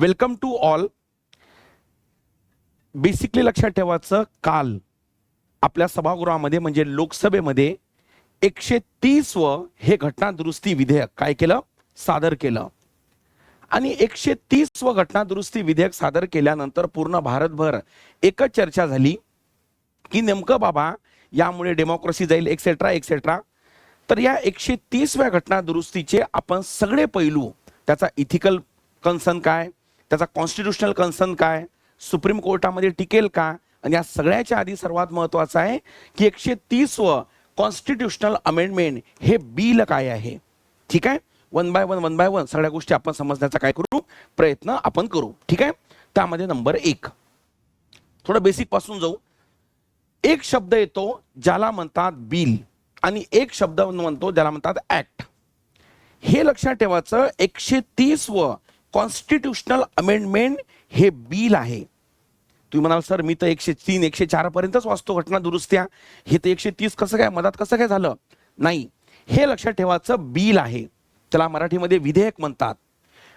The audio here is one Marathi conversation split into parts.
Welcome to all. बेसिकली लक्षात ठेवायचं काल आपल्या सभागृहामध्ये म्हणजे लोकसभेमध्ये एकशे तीस व हे घटना दुरुस्ती विधेयक काय केलं? सादर केलं. आणि एकशे तीस व घटना दुरुस्ती विधेयक सादर केल्यानंतर पूर्ण भारतभर एकच चर्चा झाली की नेमकं बाबा यामुळे डेमोक्रेसी जाईल एक्सेट्रा एक्सेट्रा तर या एकशे तीसव्या घटना दुरुस्तीचे आपण सगळे पैलू त्याचा इथिकल कन्सर्न काय त्याचा कॉन्स्टिट्युशनल कन्सर्न काय? सुप्रीम कोर्टामध्ये टिकेल का? आणि या सगळ्याच्या आधी सर्वात महत्वाचं आहे की एकशे तीस व कॉन्स्टिट्युशनल अमेंडमेंट हे बिल काय आहे? ठीक आहे? One by one one by one सगळ्या गोष्टी आपण समजण्याचा काय करू? प्रयत्न आपण करू. ठीक आहे? त्यामध्ये नंबर एक. थोडं बेसिकपासून जाऊ. एक शब्द येतो ज्याला म्हणतात बिल. आणि एक शब्द म्हणतो ज्याला म्हणतात ऍक्ट हे लक्षात ठेवायचं एकशे तीस व कॉन्स्टिट्युशनल अमेंडमेंट हे बिल आहे. तुम्ही म्हणाल सर मी तर एकशे तीन एकशे चारपर्यंतच वाचतो घटना दुरुस्त्या. हे तर एकशे तीस कसं काय मधात कसं काय झालं? नाही. हे लक्षात ठेवायचं बिल आहे. त्याला मराठीमध्ये विधेयक म्हणतात.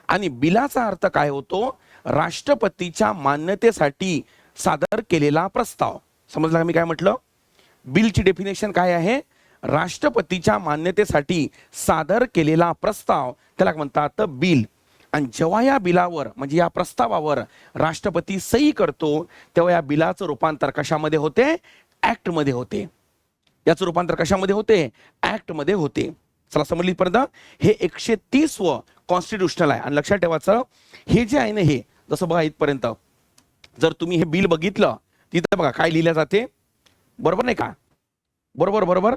आणि बिलाचा अर्थ काय होतो? राष्ट्रपतीच्या मान्यतेसाठी सादर केलेला प्रस्ताव. समजला का मी काय म्हटलं? बिलची डेफिनेशन काय आहे? राष्ट्रपतीच्या मान्यतेसाठी सादर केलेला प्रस्ताव त्याला म्हणतात बिल. आणि जेव्हा या बिलावर म्हणजे या प्रस्तावावर राष्ट्रपती सही करतो तेव्हा या बिलाचं रूपांतर कशामध्ये होते? ऍक्टमध्ये होते. याचं रूपांतर कशामध्ये होते? ऍक्टमध्ये होते. चला समजली पर्यंत हे एकशे तीस व कॉन्स्टिट्युशनल आहे. आणि लक्षात ठेवायचं हे जे आहे ना हे जसं बघा इथपर्यंत जर तुम्ही हे बिल बघितलं तिथं बघा काय लिहिलं जाते. बरोबर नाही का? बरोबर बरोबर.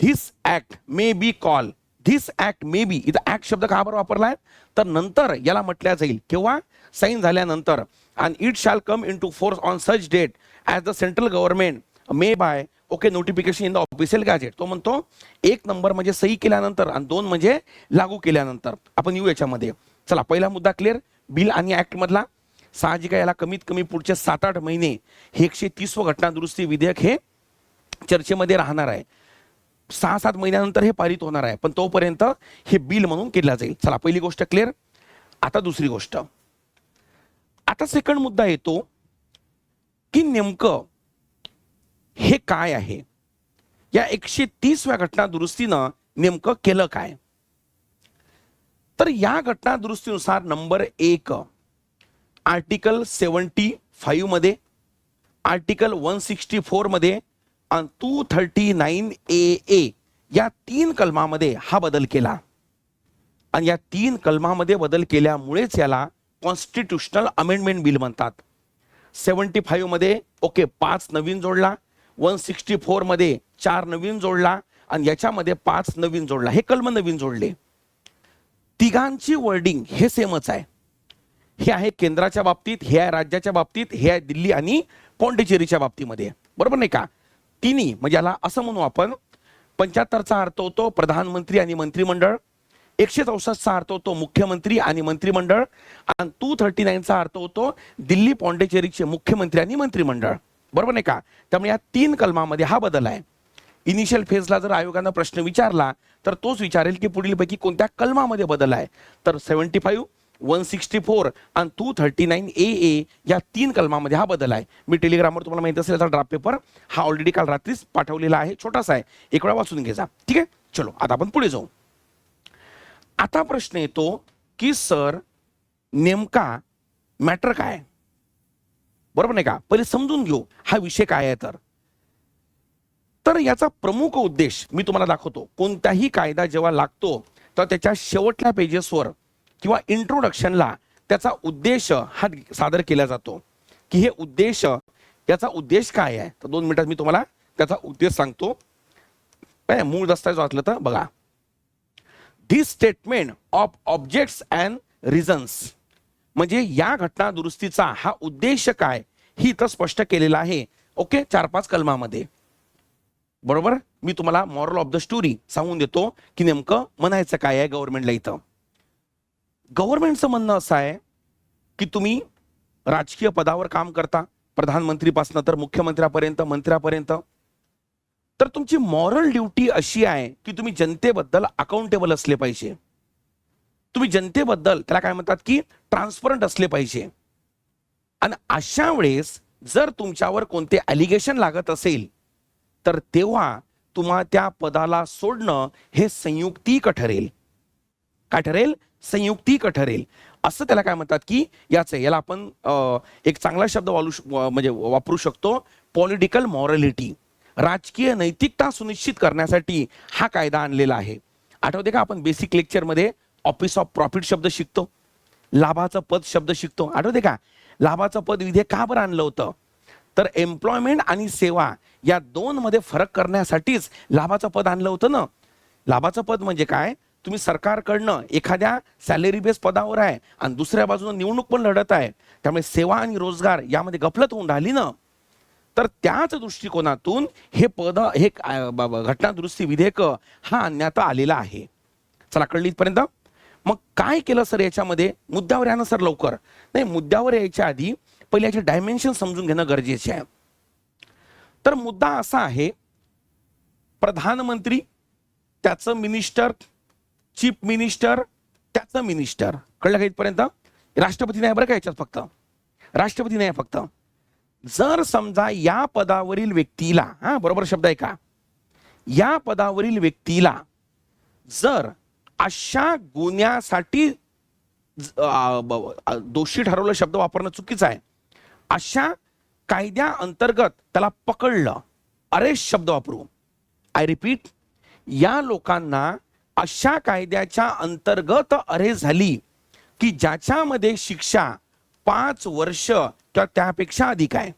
This act may be call this act may be इथं ऍक्ट शब्द का बरं वापरलाय? तर नंतर याला म्हटल्या जाईल. किंवा साईन झाल्यानंतर आणि it shall come into force on such date as the central government may by okay notification in the official gazette तो म्हणतो एक नंबर म्हणजे सही केल्यानंतर आणि दोन म्हणजे लागू केल्यानंतर. आपण येऊ याच्यामध्ये. चला पहिला मुद्दा क्लिअर बिल आणि ॲक्टमधला साहजिक याला कमीत कमी पुढचे सात आठ महिने हे एकशे तीसव घटना दुरुस्ती विधेयक हे चर्चेमध्ये राहणार आहे. सहा सात महिन्यानंतर हे पारित होणार आहे. पण तोपर्यंत हे बिल म्हणून केलं जाईल. चला पहिली गोष्ट क्लिअर आता दुसरी गोष्ट. आता सेकंड मुद्दा येतो की नेमकं हे काय आहे? या एकशे तीसव्या घटना दुरुस्तीनं नेमकं केलं काय? तर या घटना दुरुस्तीनुसार नंबर एक आर्टिकल सेवन्टी फाईव्हमध्ये आर्टिकल वन सिक्स्टी फोरमध्ये two thirty nine A A या तीन कलमामध्ये हा बदल केला. आणि या तीन कलमामध्ये बदल केल्यामुळेच याला कॉन्स्टिट्युशनल अमेंडमेंट बिल म्हणतात. सेवन्टी फाईव्हमध्ये ओके पाच नवीन जोडला वन सिक्स्टी फोरमध्ये चार नवीन जोडला आणि याच्यामध्ये पाच नवीन जोडला. हे कलम नवीन जोडले. तिघांची वर्डिंग हे सेमच आहे. हे आहे केंद्राच्या बाबतीत हे आहे राज्याच्या बाबतीत हे आहे दिल्ली आणि पॉंडिचेरीच्या बाबतीमध्ये. बरोबर नाही का? तिन्ही म्हणजे याला असं म्हणू आपण पंच्याहत्तरचा अर्थ होतो प्रधानमंत्री आणि मंत्रिमंडळ एकशे चौसष्टचा अर्थ होतो मुख्यमंत्री आणि मंत्रिमंडळ आणि टू थर्टी नाईनचा अर्थ होतो दिल्ली पॉंडिचेरीचे मुख्यमंत्री आणि मंत्रिमंडळ. बरोबर नाही का? त्यामुळे या तीन कलमामध्ये हा बदल आहे. इनिशियल फेजला जर आयोगानं प्रश्न विचारला तर तोच विचारेल की पुढीलपैकी कोणत्या कलमामध्ये बदल आहे? तर seventy five one sixty four आणि two thirty nine A A या तीन कलमामध्ये हा बदल आहे. मी टेलिग्रामवर तुम्हाला माहिती असेल याचा ड्राफ्ट पेपर हा ऑलरेडी काल रात्रीच पाठवलेला आहे. छोटासा आहे. एक वेळा वाचून घ्यायचा ठीक आहे? चलो आता आपण पुढे जाऊ. आता प्रश्न येतो की सर नेमका मॅटर काय? बरोबर नाही का? पहिले समजून घेऊ. हा विषय काय आहे तर? तर याचा प्रमुख उद्देश मी तुम्हाला दाखवतो. कोणताही कायदा जेव्हा लागतो तर त्याच्या शेवटल्या पेजेसवर किंवा इंट्रोडक्शनला त्याचा उद्देश हा सादर केला जातो. की हे उद्देश याचा उद्देश काय आहे? तर दोन मिनिटात मी तुम्हाला त्याचा उद्देश सांगतो. काय मूळ दस्तावेज वाचलं तर बघा. This statement of objects and reasons म्हणजे या घटना दुरुस्तीचा हा उद्देश काय? ही इथं स्पष्ट केलेला आहे. ओके? चार पाच कलमामध्ये. बरोबर? मी तुम्हाला मॉरल ऑफ द स्टोरी सांगून देतो की नेमकं म्हणायचं काय आहे गव्हर्नमेंटला इथं. गव्हर्नमेंटचं म्हणणं असं आहे की तुम्ही राजकीय पदावर काम करता प्रधानमंत्रीपासून तर मुख्यमंत्र्यापर्यंत मंत्र्यापर्यंत. तर तुमची मॉरल ड्युटी अशी आहे की तुम्ही जनतेबद्दल अकाउंटेबल असले पाहिजे. तुम्ही जनतेबद्दल त्याला काय म्हणतात की ट्रान्सपरंट असले पाहिजे. आणि अशा वेळेस जर तुमच्यावर कोणते अलिगेशन लागत असेल तर तेव्हा तुम्हा त्या पदाला सोडणं हे संयुक्तिक ठरेल. काय ठरेल? संयुक्तिक ठरेल असं त्याला काय म्हणतात की याचं याला आपण एक चांगला शब्द वालू म्हणजे वापरू शकतो. पॉलिटिकल मॉरॅलिटी राजकीय नैतिकता सुनिश्चित करण्यासाठी हा कायदा आणलेला आहे. आठवते का आपण बेसिक लेक्चरमध्ये ऑफिस ऑफ प्रॉफिट शब्द शिकतो? लाभाचं पद शब्द शिकतो. आठवते का? लाभाचं पद विधेयक का बरं आणलं होतं? तर एम्प्लॉयमेंट आणि सेवा या दोन मध्ये फरक करण्यासाठीच लाभाचं पद आणलं होतं ना. लाभाचं पद म्हणजे काय? तुम्ही सरकारकडनं एखाद्या सॅलरी बेस पदावर आहे आणि दुसऱ्या बाजूने निवडणूक पण लढत आहे त्यामुळे सेवा आणि रोजगार यामध्ये गफलत होऊन राहिली ना तर त्याच दृष्टिकोनातून हे पद हे घटना दुरुस्ती विधेयक हा आणण्यात आलेला आहे. चला कळली इथपर्यंत? मग काय केलं सर याच्यामध्ये? मुद्द्यावर या ना सर लवकर. नाही मुद्द्यावर यायच्या आधी पहिले याचे डायमेन्शन समजून घेणं गरजेचे आहे. तर मुद्दा असा आहे प्रधानमंत्री त्याचं मिनिस्टर चीफ मिनिस्टर त्याचं मिनिस्टर. कळलं का इथपर्यंत? राष्ट्रपती नाही बरं का याच्यात फक्त? राष्ट्रपती नाही फक्त. जर समजा या पदावरील व्यक्तीला हा बरोबर शब्द आहे का? या पदावरील व्यक्तीला जर अशा गुन्ह्यासाठी दोषी ठरवलं शब्द वापरणं चुकीचं आहे. अशा कायद्या अंतर्गत त्याला पकडलं अरेस्ट शब्द वापरू. आय रिपीट या लोकांना अशा कायद्याच्या अंतर्गत अरे झाली की ज्याच्यामध्ये शिक्षा पाच वर्ष किंवा त्यापेक्षा अधिक आहे.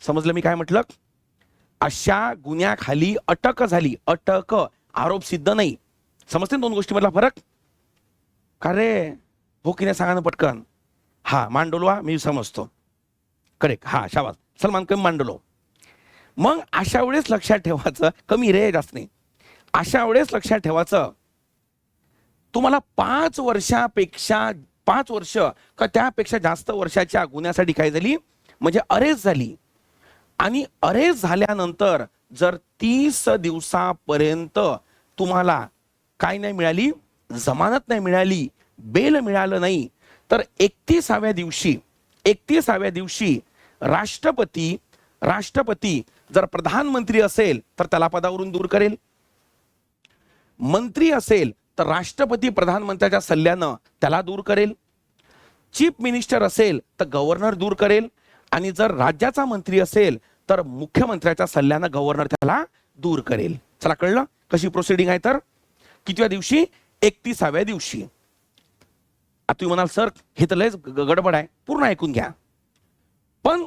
समजलं मी काय म्हटलं? अशा गुन्ह्याखाली अटक झाली. अटक आरोप सिद्ध नाही. समजते ना दोन गोष्टीमधला फरक? का रे? हो की नाही सांगा ना पटकन. हा मांडोलवा मी समजतो. करेक्ट हा शाबास. सलमान कमी मांडलो मग अशा वेळेस लक्षात ठेवायचं कमी रे जास्त नाही. अशा वेळेस लक्षात ठेवायचं. तुम्हाला पाच वर्षापेक्षा पाच वर्ष का त्यापेक्षा जास्त वर्षाच्या गुन्ह्यासाठी काय झाली? म्हणजे अरेस्ट झाली. आणि अरेस्ट झाल्यानंतर जर तीस दिवसापर्यंत तुम्हाला काय नाही मिळाली जमानत नाही मिळाली बेल मिळालं नाही तर एकतीसाव्या दिवशी एकतीसाव्या दिवशी राष्ट्रपती राष्ट्रपती जर प्रधानमंत्री असेल तर त्याला पदावरून दूर करेल. मंत्री असेल तर राष्ट्रपती प्रधानमंत्र्याच्या सल्ल्यानं त्याला दूर करेल. चीफ मिनिस्टर असेल तर गव्हर्नर दूर करेल. आणि जर राज्याचा मंत्री असेल तर मुख्यमंत्र्याच्या सल्ल्यानं गव्हर्नर त्याला दूर करेल. चला कळलं? कशी प्रोसिडिंग आहे तर? कितव्या दिवशी? एकतीसाव्या दिवशी. आता तुम्ही म्हणाल सर हे तर लयच ग- गडबड आहे. पूर्ण ऐकून घ्या. पण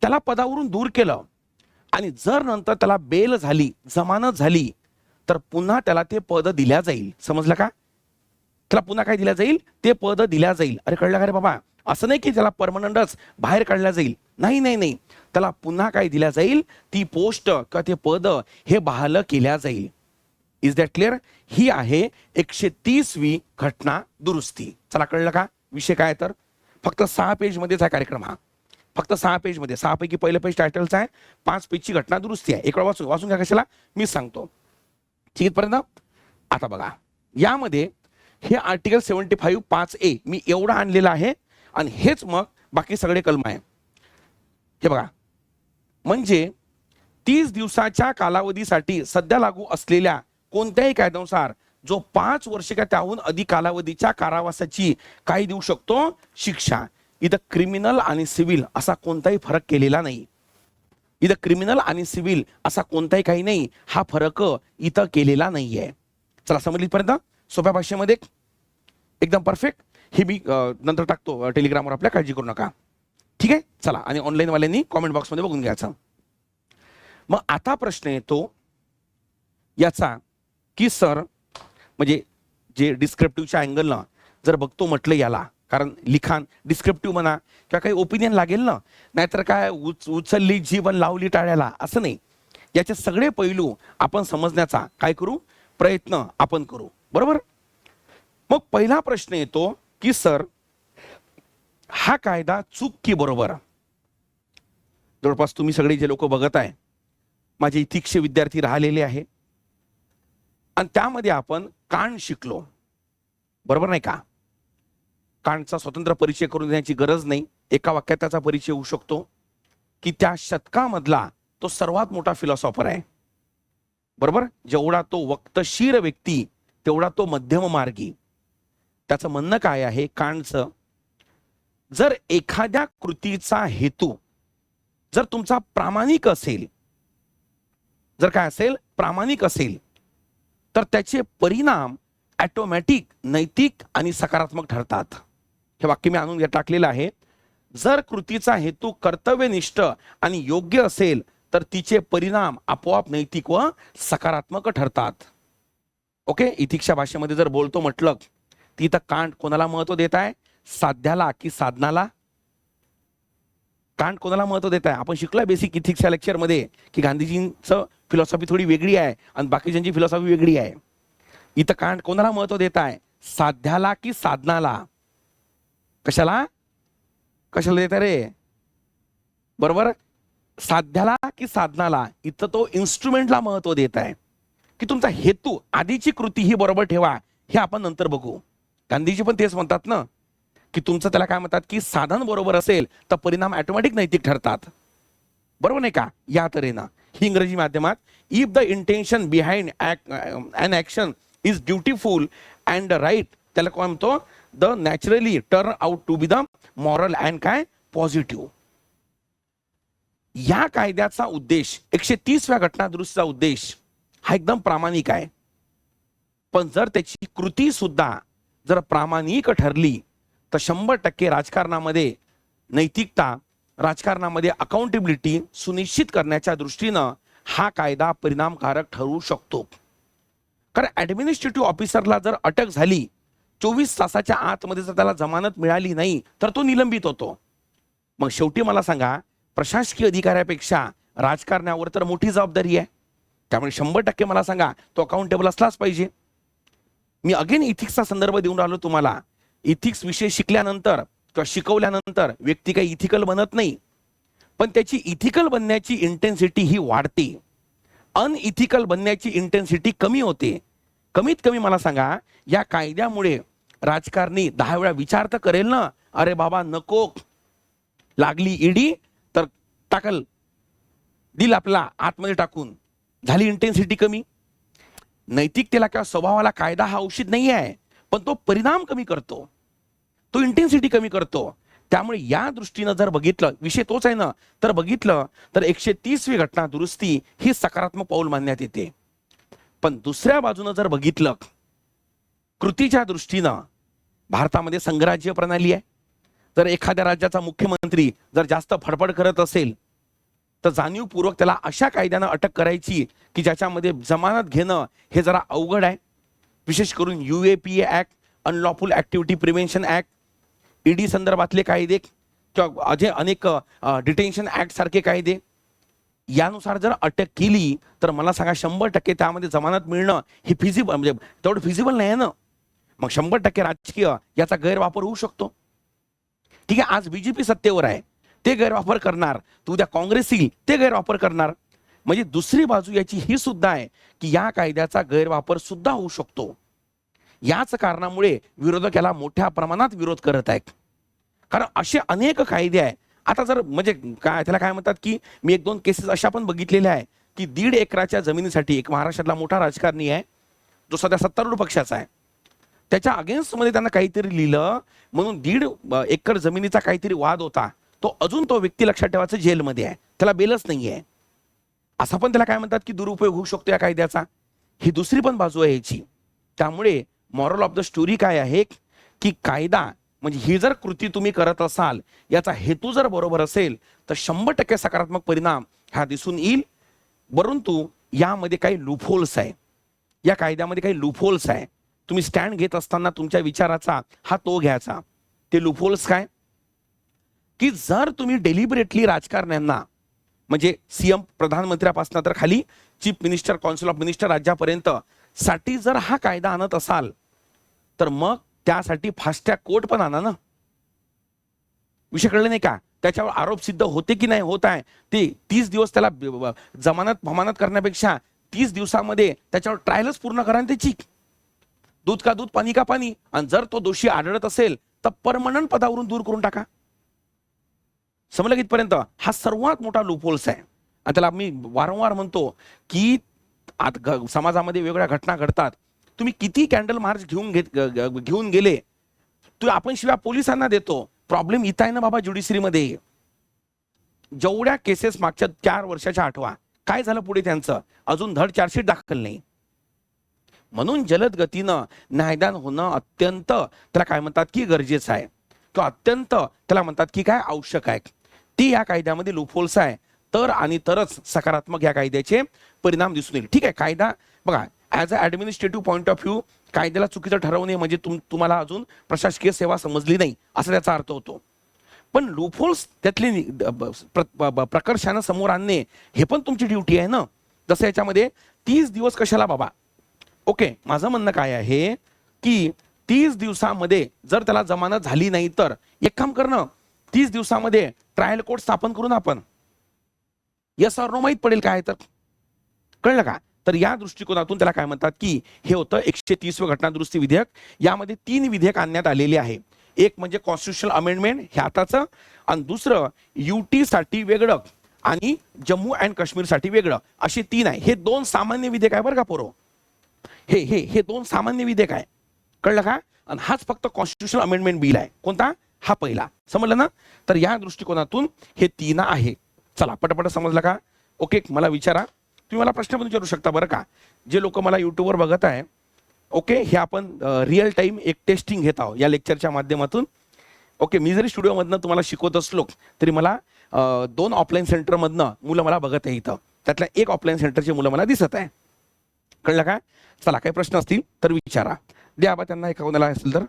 त्याला पदावरून दूर केलं. आणि जर नंतर त्याला बेल झाली जमानत झाली तर पुन्हा त्याला ते पद दिल्या जाईल. समजलं का? त्याला पुन्हा काय दिल्या जाईल? ते पद दिल्या जाईल. अरे कळलं का रे बाबा? असं नाही की त्याला परमनंटच बाहेर काढल्या जाईल. नाही नाही नाही. त्याला पुन्हा काय दिल्या जाईल? ती पोस्ट किंवा ते पद हे बहाल केल्या जाईल. इज दॅट क्लिअर ही आहे एकशे तीसवी घटना दुरुस्ती. चला कळलं का? विषय काय तर? फक्त सहा पेजमध्येच आहे कार्यक्रम हा. फक्त सहा पेजमध्ये. सहा पैकी पहिलं पेज टायटलचा आहे. पाच पेजची घटना दुरुस्ती आहे. एक वेळा वाचून वाचून घ्या कशाला? मी सांगतो. ठीक इथपर्यंत आता बघा. यामध्ये हे आर्टिकल सेवन्टी फाईव्ह पाच ए मी एवढं आणलेलं आहे आणि हेच मग बाकी सगळे कलम आहे. हे बघा. म्हणजे तीस दिवसाच्या कालावधीसाठी सध्या लागू असलेल्या कोणत्याही कायद्यानुसार जो पाच वर्ष का त्याहून अधिक कालावधीच्या कारावासाची काय देऊ शकतो शिक्षा. इथं क्रिमिनल आणि सिव्हिल असा कोणताही फरक केलेला नाही. इथं क्रिमिनल आणि सिव्हिल असा कोणताही काही नाही. हा फरक इथं केलेला नाही आहे चला समजली पर्यंत सोप्या भाषेमध्ये एकदम परफेक्ट हे मी नंतर टाकतो टेलिग्रामवर आपल्या काळजी करू नका. ठीक आहे? चला आणि ऑनलाईनवाल्यांनी कॉमेंट बॉक्समध्ये बघून घ्यायचं. मग आता प्रश्न येतो याचा की सर म्हणजे जे डिस्क्रिप्टिव्हच्या अँगलनं जर बघतो म्हटलं याला कारण लिखाण डिस्क्रिप्टिव्ह म्हणा किंवा काही ओपिनियन लागेल ना नाहीतर काय उच उचलली जीवन लावली टाळ्याला असं नाही. याचे सगळे पैलू आपण समजण्याचा काय करू? प्रयत्न आपण करू. बरोबर? मग पहिला प्रश्न येतो की सर हा कायदा चूक की बरोबर? जवळपास तुम्ही सगळे जे लोक बघत आहे माझे इथिक्सचे विद्यार्थी राहिलेले आहे. आणि त्यामध्ये आपण कान शिकलो. बरोबर नाही का? कांटचा स्वतंत्र परिचय करून देण्याची गरज नाही. एका वाक्यात त्याचा परिचय होऊ शकतो. की त्या शतकामधला तो सर्वात मोठा फिलॉसॉफर आहे. बरोबर? जेवढा तो वक्तशीर व्यक्ती तेवढा तो मध्यम मार्गी. त्याचं म्हणणं काय आहे? कांटचं जर एखाद्या कृतीचा हेतू जर तुमचा प्रामाणिक असेल जर काय असेल? प्रामाणिक असेल तर त्याचे परिणाम ॲटोमॅटिक नैतिक आणि सकारात्मक ठरतात. हे वाक्य मी आणून टाकलेलं आहे. जर कृतीचा हेतू कर्तव्यनिष्ठ आणि योग्य असेल तर तिचे परिणाम आपोआप नैतिक व सकारात्मक ठरतात. ओके? इथिक्षा भाषेमध्ये जर बोलतो म्हटलं ती तर कांट कोणाला महत्त्व देत आहे? साध्याला की साधनाला? कांट कोणाला महत्त्व देत आहे? आपण शिकलोय बेसिक इथिक्सच्या लेक्चरमध्ये की गांधीजींचं फिलॉसॉफी थोडी वेगळी आहे आणि बाकीच्यांची फिलॉसॉफी वेगळी आहे. इथं कांट कोणाला महत्त्व देत आहे? साध्याला की साधनाला? कशाला? कशाला देत रे? बरोबर? साध्याला की साधनाला? इथं तो इन्स्ट्रुमेंटला महत्त्व देत आहे. की तुमचा हेतू आधीची कृती ही बरोबर ठेवा हे आपण नंतर बघू. गांधीजी पण तेच म्हणतात ना की तुमचं त्याला काय म्हणतात की साधन बरोबर असेल तर परिणाम ऑटोमॅटिक नैतिक ठरतात. बरोबर नाही का? या तऱ्हेनं. ही इंग्रजी माध्यमात if the intention behind and action is dutiful and right त्याला काय म्हणतो? The naturally turn out to be the moral and काय? पॉझिटिव्ह. या कायद्याचा उद्देश एकशे तीसव्या घटना दुरुस्तीचा उद्देश हा एकदम प्रामाणिक आहे. पण जर त्याची कृती सुद्धा जर प्रामाणिक ठरली तर शंभर टक्के राजकारणामध्ये नैतिकता राजकारणामध्ये अकाउंटेबिलिटी सुनिश्चित करण्याच्या दृष्टीनं हा कायदा परिणामकारक ठरू शकतो. कारण ऍडमिनिस्ट्रेटिव्ह ऑफिसरला जर अटक झाली चोवीस तासाच्या आतमध्ये जर त्याला जमानत मिळाली नाही तर तो निलंबित होतो. मग शेवटी मला सांगा प्रशासकीय अधिकाऱ्यापेक्षा राजकारण्यावर तर मोठी जबाबदारी आहे. त्यामुळे शंभर टक्के मला सांगा तो अकाउंटेबल असलाच पाहिजे. मी अगेन इथिक्सचा संदर्भ देऊन राहिलो तुम्हाला. इथिक्स विषय शिकल्यानंतर किंवा शिकवल्यानंतर व्यक्ती काही इथिकल बनत नाही. पण त्याची इथिकल बनण्याची इंटेन्सिटी ही वाढते. अनइथिकल बनण्याची इंटेन्सिटी कमी होते. कमीत कमी मला सांगा या कायद्यामुळे राजकारणी दहा वेळा विचार तर करेल ना? अरे बाबा नको. लागली ईडी तर टाकल. दिल आपला आतमध्ये टाकून. झाली इंटेन्सिटी कमी. नैतिकतेला किंवा स्वभावाला कायदा हा औषध नाही आहे पण तो परिणाम कमी करतो. तो इंटेन्सिटी कमी करतो. त्यामुळे या दृष्टीनं जर बघितलं विषय तोच आहे ना? तर बघितलं तर एकशे तीसवी घटना दुरुस्ती ही सकारात्मक पाऊल मानण्यात येते. पण दुसऱ्या बाजूनं जर बघितलं कृतीच्या दृष्टीनं भारतामध्ये संघराज्य प्रणाली आहे. जर एखाद्या राज्याचा मुख्यमंत्री जर जास्त फडफड करत असेल तर जाणीवपूर्वक त्याला अशा कायद्यानं अटक करायची की ज्याच्यामध्ये जमानत घेणं हे जरा अवघड आहे. विशेष करून U A P A act unlawful activity prevention E ED संदर्भातले कायदे किंवा अजे अनेक डिटेन्शन ॲक्टसारखे कायदे यानुसार जर अटक केली तर मला सांगा शंभर टक्के त्यामध्ये जमानत मिळणं हे फिजिबल म्हणजे तेवढं फिजिबल नाही आहे ना? मग शंभर टक्के राजकीय याचा गैरवापर होऊ शकतो. ठीक आहे आज बीजेपी सत्तेवर आहे. ते गैरवापर करणार. तर उद्या काँग्रेस येईल ते गैरवापर करणार. म्हणजे दुसरी बाजू याची ही सुद्धा आहे की या कायद्याचा गैरवापर सुद्धा होऊ शकतो. याच कारणामुळे विरोधक याला मोठ्या प्रमाणात विरोध करत आहेत. कारण असे अनेक कायदे आहे आता जर म्हणजे काय त्याला काय म्हणतात की मी एक दोन केसेस अशा पण बघितलेल्या आहे की दीड एकराच्या जमिनीसाठी एक महाराष्ट्रातला मोठा राजकारणी आहे जो सध्या सत्तारूढ पक्षाचा आहे. त्याच्या अगेन्स्टमध्ये त्यांना काहीतरी लिहिलं म्हणून दीड एकर जमिनीचा काहीतरी वाद होता तो अजून तो व्यक्ती लक्षात ठेवायचा जेलमध्ये आहे. त्याला बेलच नाही आहे असा पण त्याला काय म्हणतात की दुरुपयोग होऊ शकतो या कायद्याचा? ही दुसरी पण बाजू आहे याची. त्यामुळे मॉरल ऑफ द स्टोरी काय आहे? की कायदा म्हणजे ही जर कृती तुम्ही करत असाल याचा हेतू जर बरोबर असेल तर शंभर टक्के सकारात्मक परिणाम हा दिसून येईल. परंतु यामध्ये काही लुफोल्स आहे. या कायद्यामध्ये काही लुफोल्स आहे. तुम्ही स्टँड घेत असताना तुमच्या विचाराचा हा तो घ्यायचा. ते लुफोल्स काय? की जर तुम्ही डेलिबरेटली राजकारण्यांना म्हणजे सीएम प्रधानमंत्र्यापासून तर खाली chief minister council of minister राज्यापर्यंत साठी जर हा कायदा आणत असाल तर मग त्यासाठी फास्टॅग कोर्ट पण आणा ना. विषय कळले नाही का? त्याच्यावर आरोप सिद्ध होते की नाही? होत आहे. ते तीस दिवस त्याला जमानत भमानत करण्यापेक्षा तीस दिवसामध्ये त्याच्यावर ट्रायलच पूर्ण करा त्याची. दूध का दूध पाणी का पाणी. आणि जर तो दोषी आढळत असेल तर परमनंट पदावरून दूर करून टाका. समजलं इथपर्यंत? हा सर्वात मोठा लुपोल्स आहे. आणि त्याला मी वारंवार म्हणतो की आत समाजामध्ये वेगवेगळ्या घटना घडतात. तुम्ही किती कॅन्डल मार्च घेऊन घेत घेऊन गेले तू आपण शिवाय पोलिसांना देतो. प्रॉब्लेम इथं आहे ना बाबा ज्युडिशरीमध्ये जेवढ्या केसेस मागच्या चार वर्षाच्या आठवा. काय झालं पुढे त्यांचं? अजून धड चार्जशीट दाखल नाही. म्हणून जलद गतीनं न्यायदान होणं अत्यंत त्याला काय म्हणतात की गरजेचं आहे. किंवा अत्यंत त्याला म्हणतात की काय? आवश्यक आहे. ती या कायद्यामध्ये लुफोल्स आहे. तर आणि तरच सकारात्मक या कायद्याचे परिणाम दिसून येईल. ठीक आहे कायदा बघा as a administrative point of view कायद्याला चुकीचं ठरवणे म्हणजे तुम तुम्हाला अजून प्रशासकीय सेवा समजली नाही असा त्याचा अर्थ होतो. पण लूपहोल्स त्यातले प्रकर्षानं समोर आणणे हे पण तुमची ड्युटी आहे ना? जसं याच्यामध्ये तीस दिवस कशाला बाबा? ओके माझं म्हणणं काय आहे की तीस दिवसामध्ये जर त्याला जमानत झाली नाही तर एक काम करणं तीस दिवसामध्ये ट्रायल कोर्ट स्थापन करू ना आपण. यस सर्व नो माहीत पडेल काय तर. कळलं का? तर या दृष्टिकोनातून त्याला काय म्हणतात की हे होतं एकशे तीसवं घटनादुरुस्ती विधेयक. यामध्ये तीन विधेयक आणण्यात आलेली आहे. एक म्हणजे कॉन्स्टिट्युशनल अमेंडमेंट हे आताचं. आणि दुसरं युटीसाठी वेगळं आणि जम्मू अँड काश्मीरसाठी वेगळं. असे तीन आहे. हे दोन सामान्य विधेयक आहे बरं का पोरो? हे हे हे दोन सामान्य विधेयक आहे. कळलं का? आणि हाच फक्त कॉन्स्टिट्युशनल अमेंडमेंट बिल आहे. कोणता? हा पहिला. समजलं ना? तर या दृष्टिकोनातून हे तीन आहे. चला पटपट समजलं का? ओके मला विचारा. तुम्ही मला प्रश्न पण विचारू शकता बरं का? जे लोक मला युट्यूबवर बघत आहे ओके हे आपण रिअल टाईम एक टेस्टिंग घेत आहोत. या लेक्चरच्या माध्यमातून ओके मी जरी स्टुडिओमधनं तुम्हाला शिकवत असलो तरी मला दोन ऑफलाईन सेंटरमधनं मुलं मला बघत आहे इथं. त्यातल्या एक ऑफलाईन सेंटरची मुलं मला दिसत आहे. कळलं का? चला काही प्रश्न असतील तर विचारा. द्या बा त्यांना एका कोणाला असेल तर.